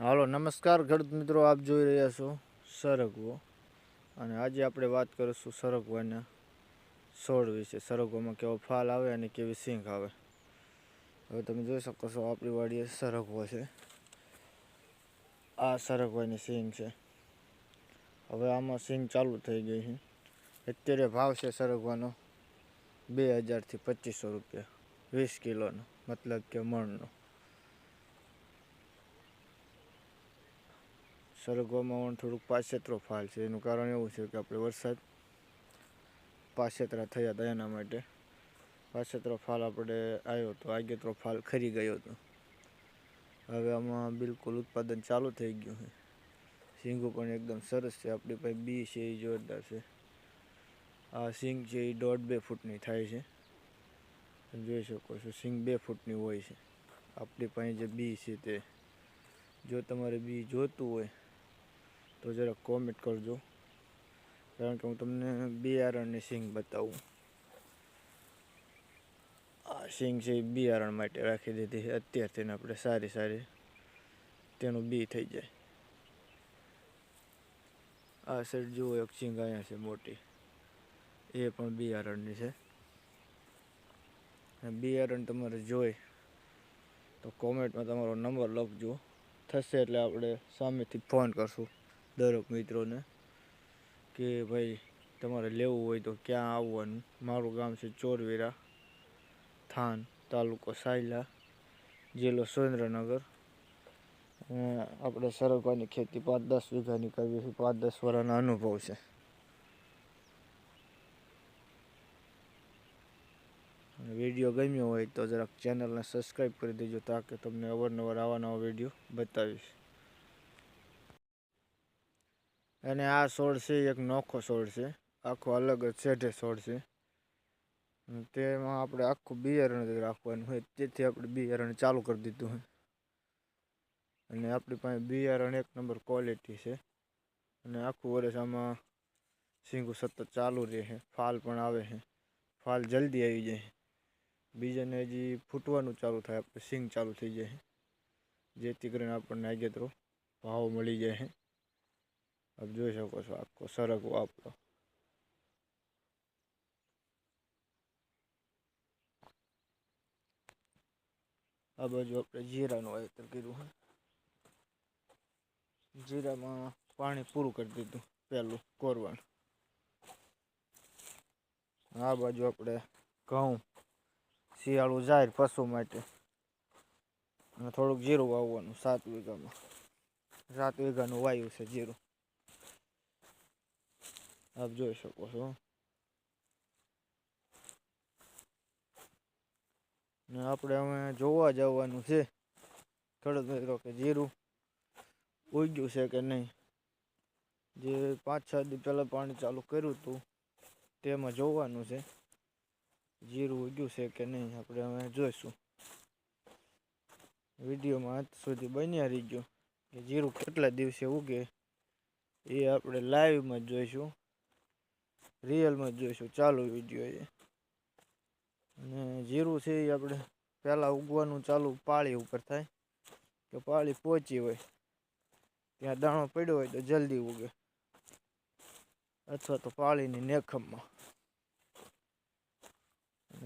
હાલો, નમસ્કાર ખેડૂત મિત્રો, આપ જોઈ રહ્યા છો સરગવો. અને આજે આપણે વાત કરીશું સરગવાના છોડ વિશે. સરગવામાં કેવો ફાલ આવે અને કેવી સિંગ આવે. હવે તમે જોઈ શકો છો, આપણી વાડીએ સરગવો છે. આ સરગવાની સિંગ છે. હવે આમાં સિંગ ચાલુ થઈ ગઈ છે. અત્યારે ભાવ છે સરગવાનો બે હજારથી પચીસો રૂપિયા, વીસ કિલોનો, મતલબ કે મણનો. સરગવામાં પણ થોડુંક પાછેતરો ફાલ છે. એનું કારણ એવું છે કે આપણે વરસાદ પાછેતરા થયા હતા એના માટે. પાછેતરો ફાલ આપણે આવ્યો હતો આગેતરો ફાલ ખરી ગયો હતો હવે આમાં બિલકુલ ઉત્પાદન ચાલુ થઈ ગયું છે. સિંગો પણ એકદમ સરસ છે. આપણી પાસે બી છે, એ જોરદાર છે. આ સિંગ છે, એ દોઢ બે ફૂટની થાય છે. જોઈ શકો છો, સિંગ બે ફૂટની હોય છે. આપણી પાસે જે બી છે તે. જો તમારે બી જોતું હોય તો જરાક કોમેન્ટ કરજો. કારણ કે હું તમને બિયારણની સિંગ બતાવું. આ સિંગ છે એ બિયારણ માટે રાખી દીધી છે. અત્યારથી આપણે સારી સારી તેનું બી થઈ જાય. આ સાઈડ જુઓ, એક સિંગ અહીંયા છે મોટી. એ પણ બિયારણની છે. બિયારણ તમારે જોઈ તો કોમેન્ટમાં તમારો નંબર લખજો. થશે એટલે આપણે સામેથી ફોન કરશું. દરેક મિત્રોને કે ભાઈ, તમારે લેવું હોય તો ક્યાં આવવાનું? મારું ગામ છે ચોરવેરા, થાન તાલુકો સાયલા, જિલ્લો સુરેન્દ્રનગર. આપણે સરગવાની ખેતી પાંચ દસ વીઘાની કરવી છે, પાંચ દસ વર્ષના અનુભવ છે. વીડિયો ગમ્યો હોય તો જરાક ચેનલને સબસ્ક્રાઈબ કરી દેજો, તાકે તમને અવારનવાર આવા વીડિયો બતાવીશ. અને આ છોડ છે, એક નોખો છોડ છે. આખો અલગ જ છેઢે છોડ છે. તેમાં આપણે આખું બિયારણ જ રાખવાનું હોય. તેથી આપણે બિયારણ ચાલુ કરી દીધું હોય. અને આપણી પાસે બિયારણ એક નંબર ક્વોલિટી છે. અને આખું વર્ષ આમાં સિંગું સતત ચાલુ રહે છે. ફાલ પણ આવે છે. ફાલ જલ્દી આવી જાય બીજાને હજી ફૂટવાનું ચાલુ થાય. આપણે સિંગ ચાલુ થઈ જાય જેથી કરીને આપણને આગેતરો ભાવ મળી જાય આપ જોઈ શકો છો આખો સરગવો આપણો. આ બાજુ આપણે જીરાનું વાવેતર કર્યું જીરામાં પાણી પૂરું કરી દીધું પહેલું કોરવાણ આ બાજુ આપણે ઘઉં, શિયાળું, જાહેર પશુ માટે. અને થોડુંક જીરું વાવવાનું, સાત વીઘામાં. સાત વીઘાનું વાયુ છે જીરું. આપ જોઈ શકો છો ને આપણે હવે જોવા જવાનું છે ખેડૂત મિત્રો કે જીરું ઉગ્યું છે કે નહીં જે પાંચ છ દિવસ પહેલાં પાણી ચાલુ કર્યું હતું તેમાં જોવાનું છે જીરું ઉગ્યું છે કે નહીં આપણે હવે જોઈશું વિડીયોમાં અંત સુધી બન્યા રહીજો કે જીરું કેટલા દિવસે ઉગે એ આપણે લાઈવમાં જોઈશું રિયલમાં જ જોઈશું. ચાલુ વીડિયો એ. અને જીરું છે એ આપણે પહેલાં ઉગવાનું ચાલુ પાળી ઉપર થાય. કે પાળી પહોંચી હોય. ત્યાં દાણો પડ્યો હોય તો જલ્દી ઉગે. અથવા તો પાળીની નેખમમાં.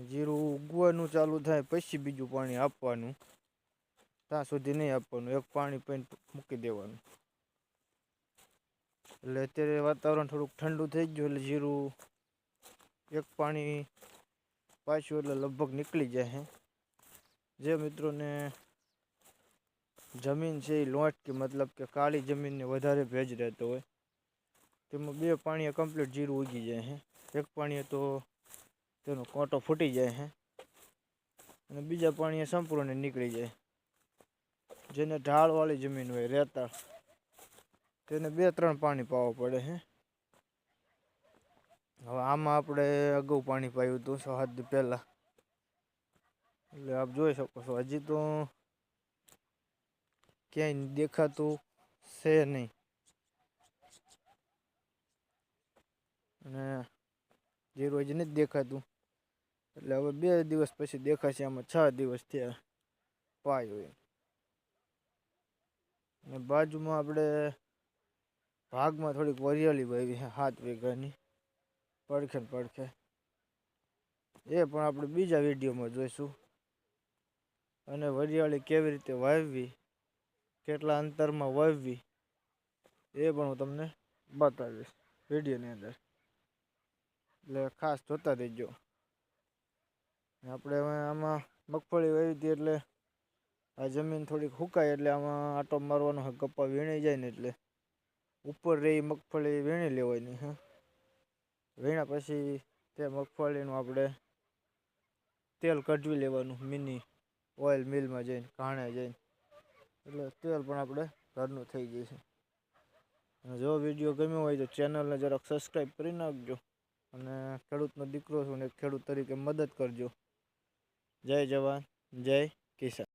જીરું ઉગવાનું ચાલુ થાય પછી બીજું પાણી આપવાનું. ત્યાં સુધી નહીં આપવાનું. એક પાણી પીને મૂકી દેવાનું. એટલે અત્યારે વાતાવરણ થોડુંક ઠંડુ થઈ ગયું એટલે જીરું, એક પાણી, પાછું એટલે લગભગ નીકળી જાય છે જે મિત્રોને જમીન છે એ લોટકી મતલબ કે કાળી જમીનને વધારે ભેજ રહેતો હોય, તેમાં બે પાણીએ કમ્પ્લીટ જીરું ઉગી જાય છે એક પાણીએ તો તેનો કોંટો ફૂટી જાય છે અને બીજા પાણીએ સંપૂર્ણ નીકળી જાય. જેને ઢાળવાળી જમીન હોય, રેતાળ. તેને બે ત્રણ પાણી પાવા પડે હે. હવે આમાં આપણે અગાઉ પાણી પાયું હતું સો હાથ પહેલાં. એટલે આપ જોઈ શકો છો, હજી તો ક્યાંય દેખાતું છે નહીં. અને જીરું હજી નથી દેખાતું. એટલે હવે બે દિવસ પછી દેખાશે, આમાં છ દિવસ થયા પાયું ને બાજુમાં આપણે ભાગમાં થોડીક વરિયાળી વાવી છે સાત વીઘાની પડખે ને પડખે. એ પણ આપણે બીજા વિડીયોમાં જોઈશું. અને વરિયાળી કેવી રીતે વાવવી, કેટલા અંતરમાં વાવવી, એ પણ હું તમને બતાવીશ વિડીયોની અંદર. એટલે ખાસ જોતા રહેજો. આપણે આમાં મગફળી વાવી હતી એટલે આ જમીન થોડીક સુકાય એટલે આમાં આટો મારવાનો હોય કપ્પા વીણાઈ જાય ને એટલે. ઉપર રહી મગફળી વીણી લેવાની હે. વીણ્યા પછી તે મગફળીનું આપણે તેલ કઢવી લેવાનું મિની ઓઇલ મિલમાં જઈને, ઘાણે જઈને. એટલે તેલ પણ આપણે ઘરનું થઈ જશે. અને જો વીડિયો ગમ્યો હોય તો ચેનલને જરાક સબસ્ક્રાઈબ કરી નાખજો. અને ખેડૂતનો દીકરો છું ને ખેડૂત તરીકે મદદ કરજો. જય જવાન, જય કિસાન.